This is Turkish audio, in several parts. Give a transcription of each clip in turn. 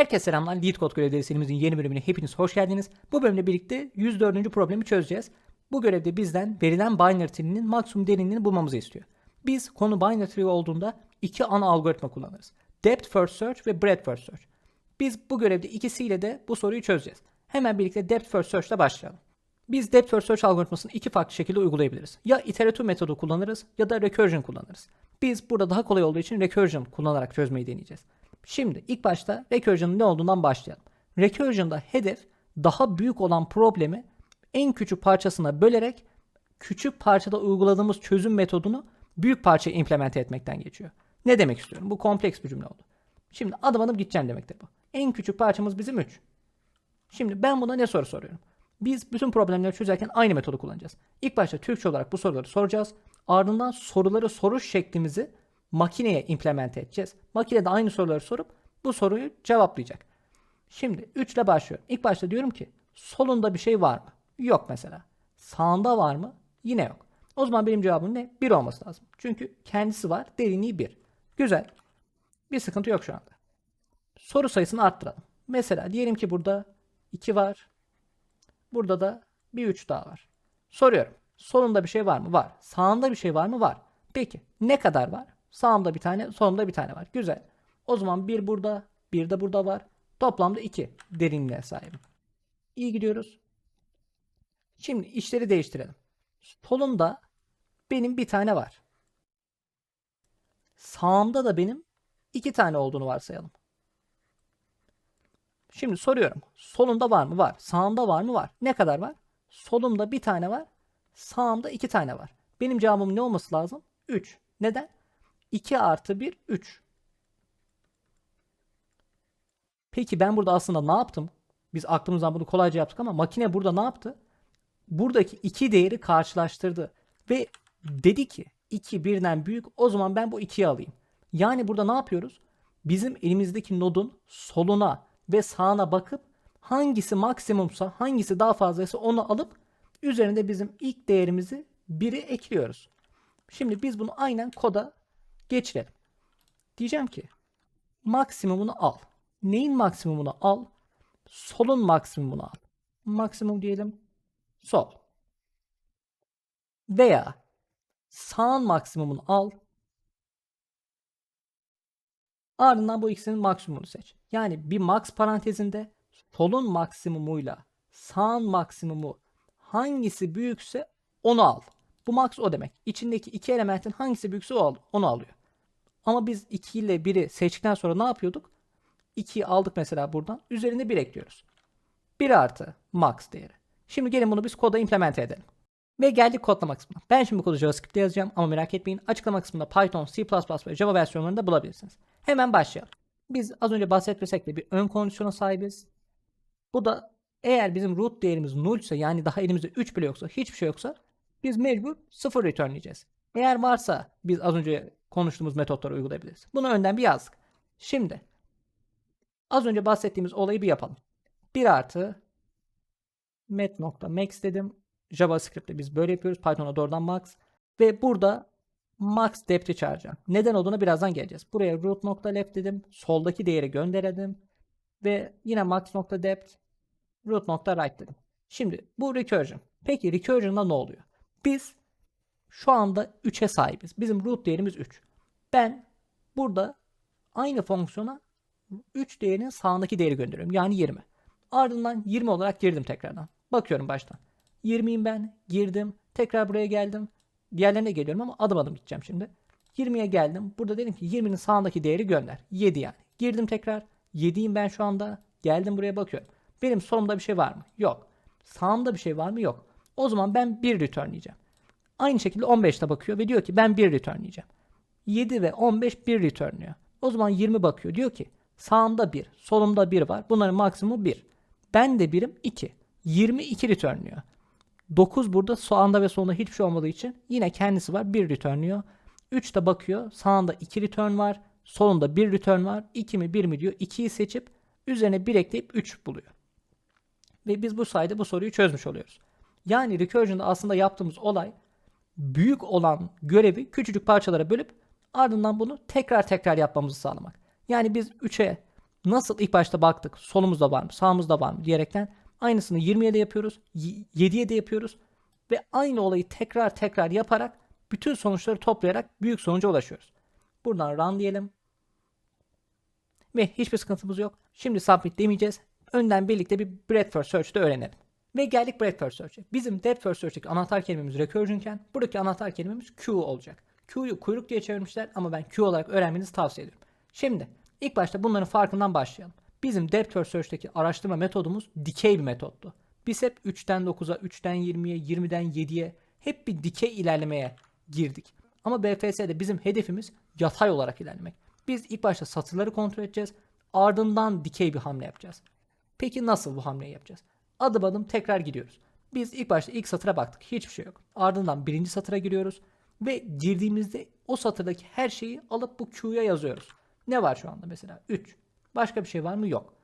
Herkese selamlar. Lead Code görevleri serimizin yeni bölümüne hepiniz hoş geldiniz. Bu bölümle birlikte 104. problemi çözeceğiz. Bu görevde bizden verilen binary tree'nin maksimum derinliğini bulmamızı istiyor. Biz konu binary tree olduğunda iki ana algoritma kullanırız. Depth first search ve breadth first search. Biz bu görevde ikisiyle de bu soruyu çözeceğiz. Hemen birlikte depth first search ile başlayalım. Biz depth first search algoritmasını iki farklı şekilde uygulayabiliriz. Ya iterative metodu kullanırız ya da recursion kullanırız. Biz burada daha kolay olduğu için recursion kullanarak çözmeyi deneyeceğiz. Şimdi ilk başta recursion'ın ne olduğundan başlayalım. Recursion'da hedef daha büyük olan problemi en küçük parçasına bölerek küçük parçada uyguladığımız çözüm metodunu büyük parçaya implemente etmekten geçiyor. Ne demek istiyorum? Bu kompleks bir cümle oldu. Şimdi adım adım gideceğim demektir bu. En küçük parçamız bizim 3. Şimdi ben buna ne soru soruyorum? Biz bütün problemleri çözerken aynı metodu kullanacağız. İlk başta Türkçe olarak bu soruları soracağız. Ardından soruları soruş şeklimizi makineye implemente edeceğiz. Makine de aynı soruları sorup bu soruyu cevaplayacak. Şimdi 3 ile başlıyorum. İlk başta diyorum ki solunda bir şey var mı? Yok mesela. Sağında var mı? Yine yok. O zaman benim cevabım ne? 1 olması lazım. Çünkü kendisi var. Derinliği 1. Güzel. Bir sıkıntı yok şu anda. Soru sayısını arttıralım. Mesela diyelim ki burada 2 var. Burada da bir 3 daha var. Soruyorum. Solunda bir şey var mı? Var. Sağında bir şey var mı? Var. Peki ne kadar var? Sağımda bir tane, solumda bir tane var. Güzel. O zaman bir burada, bir de burada var. Toplamda iki derinliğe sahibim. İyi gidiyoruz. Şimdi işleri değiştirelim. Solumda benim bir tane var. Sağımda da benim iki tane olduğunu varsayalım. Şimdi soruyorum. Solunda var mı? Var. Sağımda var mı? Var. Ne kadar var? Solumda bir tane var. Sağımda iki tane var. Benim cevabım ne olması lazım? 3. Neden? 2 artı 1 3. Peki ben burada aslında ne yaptım? Biz aklımızdan bunu kolayca yaptık ama makine burada ne yaptı? Buradaki iki değeri karşılaştırdı. Ve dedi ki 2 birden büyük o zaman ben bu 2'yi alayım. Yani burada ne yapıyoruz? Bizim elimizdeki nodun soluna ve sağına bakıp hangisi maksimumsa hangisi daha fazlaysa onu alıp üzerinde bizim ilk değerimizi 1'i ekliyoruz. Şimdi biz bunu aynen koda geçirelim. Diyeceğim ki maksimumunu al. Neyin maksimumunu al? Solun maksimumunu al. Maksimum diyelim sol. Veya sağın maksimumunu al. Ardından bu ikisinin maksimumunu seç. Yani bir max parantezinde solun maksimumuyla sağın maksimumu hangisi büyükse onu al. Bu max o demek. İçindeki iki elementin hangisi büyükse o al, onu alıyor. Ama biz 2 ile 1'i seçtikten sonra ne yapıyorduk? 2'yi aldık mesela buradan. Üzerine 1 ekliyoruz. 1 artı max değeri. Şimdi gelin bunu biz koda implemente edelim. Ve geldik kodlama kısmına. Ben şimdi kodu JavaScript'te yazacağım ama merak etmeyin. Açıklama kısmında Python, C++ ve Java versiyonlarını da bulabilirsiniz. Hemen başlayalım. Biz az önce bahsetmesek de bir ön kondisyona sahibiz. Bu da eğer bizim root değerimiz null ise yani daha elimizde 3 bile yoksa hiçbir şey yoksa biz mecbur 0 returnleyeceğiz. Eğer varsa biz az önce konuştuğumuz metotları uygulayabiliriz. Bunu önden bir yazdık. Şimdi az önce bahsettiğimiz olayı bir yapalım. 1 artı met.max dedim. JavaScript'te biz böyle yapıyoruz. Python'a doğrudan max. Ve burada max depth'i çağıracağım. Neden olduğuna birazdan geleceğiz. Buraya root.left dedim. Soldaki değeri gönderelim. Ve yine max.depth root.right dedim. Şimdi bu recursion. Peki recursion'da ne oluyor? Biz şu anda 3'e sahibiz. Bizim root değerimiz 3. Ben burada aynı fonksiyona 3 değerinin sağındaki değeri gönderiyorum. Yani 20. Ardından 20 olarak girdim tekrardan. Bakıyorum baştan. 20'yim ben. Girdim. Tekrar buraya geldim. Diğerlerine geliyorum ama adım adım gideceğim şimdi. 20'ye geldim. Burada dedim ki 20'nin sağındaki değeri gönder. 7 yani. Girdim tekrar. 7'yim ben şu anda. Geldim buraya bakıyorum. Benim solumda bir şey var mı? Yok. Sağımda bir şey var mı? Yok. O zaman ben 1 returnleyeceğim. Aynı şekilde 15'te bakıyor ve diyor ki ben 1 returnleyeceğim. 7 ve 15 1 returnlüyor. O zaman 20 bakıyor. Diyor ki sağımda 1, solumda 1 var. Bunların maksimumu 1. Ben de birim 2. 22 returnlüyor. 9 burada sağında ve solunda hiçbir şey olmadığı için yine kendisi var 1 returnlüyor. 3 de bakıyor sağında 2 return var. Solunda 1 return var. 2 mi 1 mi diyor. 2'yi seçip üzerine 1 ekleyip 3 buluyor. Ve biz bu sayede bu soruyu çözmüş oluyoruz. Yani recursion'da aslında yaptığımız olay büyük olan görevi küçücük parçalara bölüp ardından bunu tekrar tekrar yapmamızı sağlamak. Yani biz 3'e Nasıl ilk başta baktık solumuzda var mı sağımızda var mı diyerekten aynısını 20'ye de yapıyoruz. y- 7'ye de yapıyoruz. Ve aynı olayı tekrar tekrar yaparak bütün sonuçları toplayarak büyük sonuca ulaşıyoruz. Buradan run diyelim. Ve hiçbir sıkıntımız yok. Şimdi submit demeyeceğiz. Önden birlikte bir breadth first search'te öğrenelim. Ve geldik breadth first search'e. Bizim depth first search'teki anahtar kelimemiz recursion'ken buradaki anahtar kelimemiz Q olacak. Q'yu kuyruk diye çevirmişler ama ben Q olarak öğrenmenizi tavsiye ediyorum. Şimdi ilk başta bunların farkından başlayalım. Bizim depth first search'teki araştırma metodumuz dikey bir metottu. Biz hep 3'ten 9'a, 3'ten 20'ye, 20'den 7'ye hep bir dikey ilerlemeye girdik. Ama BFS'de bizim hedefimiz yatay olarak ilerlemek. Biz ilk başta satırları kontrol edeceğiz. Ardından dikey bir hamle yapacağız. Peki nasıl bu hamleyi yapacağız? Adım adım tekrar gidiyoruz. Biz ilk başta ilk satıra baktık. Hiçbir şey yok. Ardından birinci satıra giriyoruz. Ve girdiğimizde o satırdaki her şeyi alıp bu Q'ya yazıyoruz. Ne var şu anda mesela? 3. Başka bir şey var mı? Yok.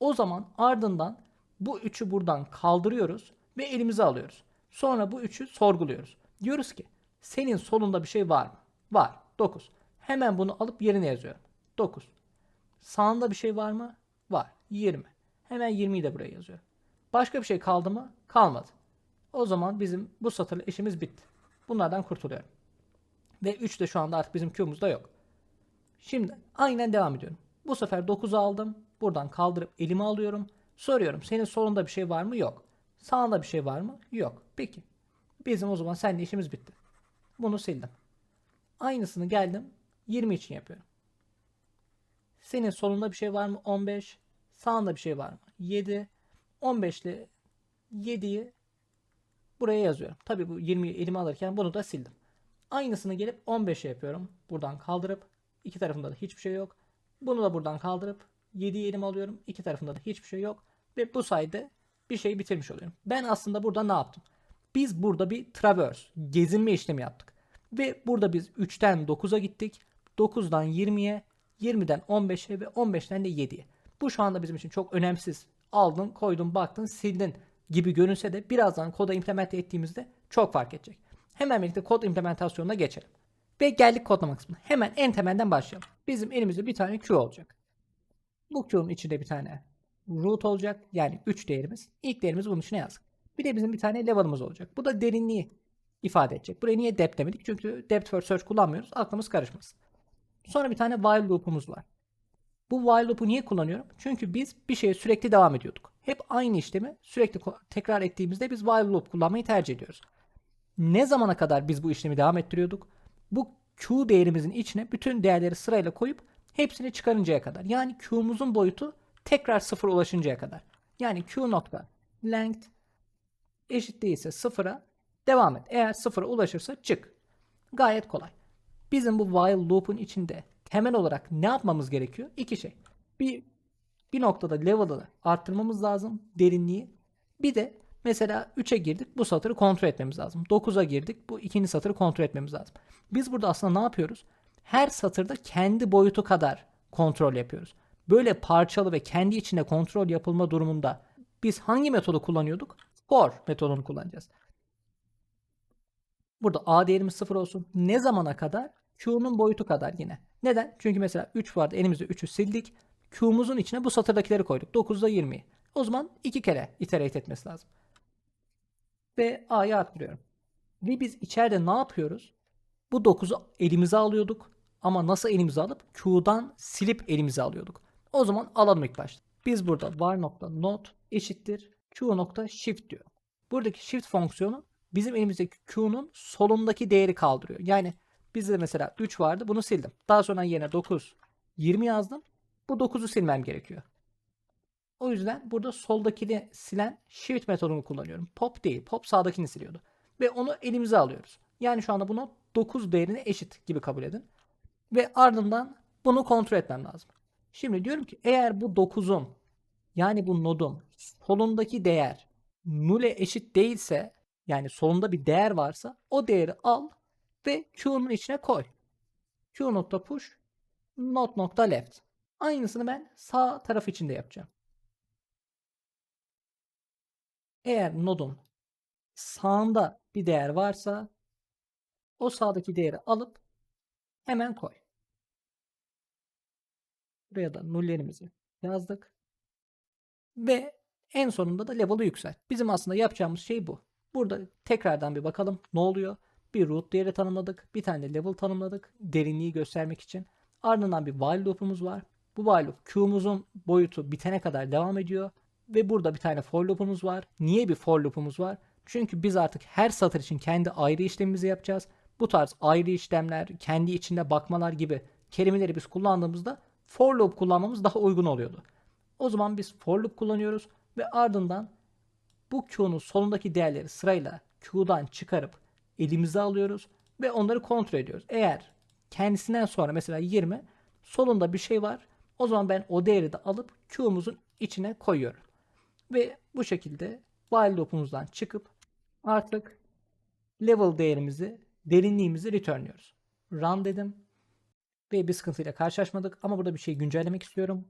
O zaman ardından bu 3'ü buradan kaldırıyoruz ve elimize alıyoruz. Sonra bu 3'ü sorguluyoruz. Diyoruz ki senin solunda bir şey var mı? Var. 9. Hemen bunu alıp yerine yazıyorum. 9. Sağında bir şey var mı? Var. 20. Hemen 20'yi de buraya yazıyorum. Başka bir şey kaldı mı? Kalmadı. O zaman bizim bu satırla işimiz bitti. Bunlardan kurtuluyorum. Ve 3 de şu anda artık bizim Q'muzda yok. Şimdi aynen devam ediyorum. Bu sefer 9'u aldım. Buradan kaldırıp elime alıyorum. Soruyorum senin solunda bir şey var mı? Yok. Sağında bir şey var mı? Yok. Peki. Bizim o zaman seninle işimiz bitti. Bunu sildim. Aynısını geldim 20 için yapıyorum. Senin solunda bir şey var mı? 15. Sağında bir şey var mı? 7. 15 ile 7'yi buraya yazıyorum. Tabii bu 20'yi elime alırken bunu da sildim. Aynısını gelip 15'e yapıyorum. Buradan kaldırıp iki tarafında da hiçbir şey yok. Bunu da buradan kaldırıp 7'yi elime alıyorum. İki tarafında da hiçbir şey yok. Ve bu sayede bir şeyi bitirmiş oluyorum. Ben aslında burada ne yaptım? Biz burada bir traverse, gezinme işlemi yaptık. Ve burada biz 3'ten 9'a gittik. 9'dan 20'ye, 20'den 15'e ve 15'ten de 7'ye. Bu şu anda bizim için çok önemsiz. Aldın, koydun, baktın, sildin gibi görünse de birazdan koda implement ettiğimizde çok fark edecek. Hemen birlikte kod implementasyonuna geçelim. Ve geldik kodlama kısmına. Hemen en temelden başlayalım. Bizim elimizde bir tane Q olacak. Bu Q'nun içinde bir tane root olacak. Yani 3 değerimiz. İlk değerimiz bunun içine yazdık. Bir de bizim bir tane level'ımız olacak. Bu da derinliği ifade edecek. Buraya niye depth demedik? Çünkü depth first search kullanmıyoruz. Aklımız karışmasın. Sonra bir tane while loop'umuz var. Bu while loop'u niye kullanıyorum? Çünkü biz bir şeye sürekli devam ediyorduk. Hep aynı işlemi sürekli tekrar ettiğimizde biz while loop kullanmayı tercih ediyoruz. Ne zamana kadar biz bu işlemi devam ettiriyorduk? Bu Q değerimizin içine bütün değerleri sırayla koyup hepsini çıkarıncaya kadar. Yani Q'muzun boyutu tekrar sıfıra ulaşıncaya kadar. Yani Q nokta length eşit değilse sıfıra devam et. Eğer sıfıra ulaşırsa çık. Gayet kolay. Bizim bu while loop'un içinde temel olarak ne yapmamız gerekiyor? İki şey. Bir bir noktada level'ı arttırmamız lazım. Derinliği. Bir de mesela 3'e girdik. Bu satırı kontrol etmemiz lazım. 9'a girdik. Bu ikinci satırı kontrol etmemiz lazım. Biz burada aslında ne yapıyoruz? Her satırda kendi boyutu kadar kontrol yapıyoruz. Böyle parçalı ve kendi içinde kontrol yapılma durumunda biz hangi metodu kullanıyorduk? For metodunu kullanacağız. Burada A değerimiz 0 olsun. Ne zamana kadar? Q'nun boyutu kadar yine. Neden? Çünkü mesela 3 vardı. Elimizde 3'ü sildik. Q'muzun içine bu satırdakileri koyduk. 9'da 20. O zaman 2 kere iterate etmesi lazım. Ve A'yı arttırıyorum. Ve biz içeride ne yapıyoruz? Bu 9'u elimize alıyorduk. Ama nasıl elimize alıp Q'dan silip elimize alıyorduk. O zaman alalım ilk başta. Biz burada var nokta not eşittir Q nokta shift diyor. Buradaki shift fonksiyonu bizim elimizdeki Q'nun solundaki değeri kaldırıyor. Yani bizde mesela 3 vardı bunu sildim. Daha sonra yerine 9, 20 yazdım. Bu 9'u silmem gerekiyor. O yüzden burada soldakini silen shift metodunu kullanıyorum. Pop değil. Pop sağdakini siliyordu. Ve onu elimize alıyoruz. Yani şu anda bunu 9 değerine eşit gibi kabul edin. Ve ardından bunu kontrol etmem lazım. Şimdi diyorum ki eğer bu 9'un yani bu nodun solundaki değer null'e eşit değilse yani solunda bir değer varsa o değeri al ve Q'nun içine koy. Q nokta push not nokta left. Aynısını ben sağ taraf içinde yapacağım. Eğer nodun sağında bir değer varsa o sağdaki değeri alıp hemen koy. Buraya da nullerimizi yazdık. Ve en sonunda da level'ı yükselt. Bizim aslında yapacağımız şey bu. Burada tekrardan bir bakalım ne oluyor. Bir root değeri tanımladık. Bir tane de level tanımladık. Derinliği göstermek için. Ardından bir while loop'umuz var. Bu while loop Q'muzun boyutu bitene kadar devam ediyor. Ve burada bir tane for loop'umuz var. Niye bir for loop'umuz var? Çünkü biz artık her satır için kendi ayrı işlemimizi yapacağız. Bu tarz ayrı işlemler, kendi içinde bakmalar gibi kelimeleri biz kullandığımızda for loop kullanmamız daha uygun oluyordu. O zaman biz for loop kullanıyoruz ve ardından bu Q'nun solundaki değerleri sırayla Q'dan çıkarıp elimize alıyoruz ve onları kontrol ediyoruz. Eğer kendisinden sonra mesela 20 solunda bir şey var o zaman ben o değeri de alıp Q'muzun içine koyuyorum. Ve bu şekilde while loop'umuzdan çıkıp artık level değerimizi, derinliğimizi returnliyoruz. Run dedim ve bir sıkıntıyla karşılaşmadık ama burada bir şey güncellemek istiyorum.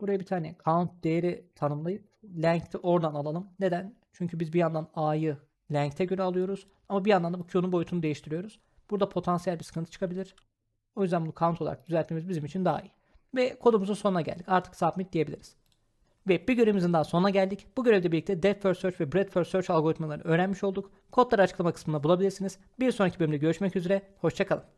Buraya bir tane count değeri tanımlayıp length'i oradan alalım. Neden? Çünkü biz bir yandan a'yı length'e göre alıyoruz ama bir yandan da bu q'nun boyutunu değiştiriyoruz. Burada potansiyel bir sıkıntı çıkabilir. O yüzden bunu count olarak düzeltmemiz bizim için daha iyi. Ve kodumuzun sonuna geldik. Artık submit diyebiliriz. Ve bir görevimizin daha sonuna geldik. Bu görevde birlikte Depth First Search ve Breadth First Search algoritmalarını öğrenmiş olduk. Kodları açıklama kısmında bulabilirsiniz. Bir sonraki bölümde görüşmek üzere. Hoşçakalın.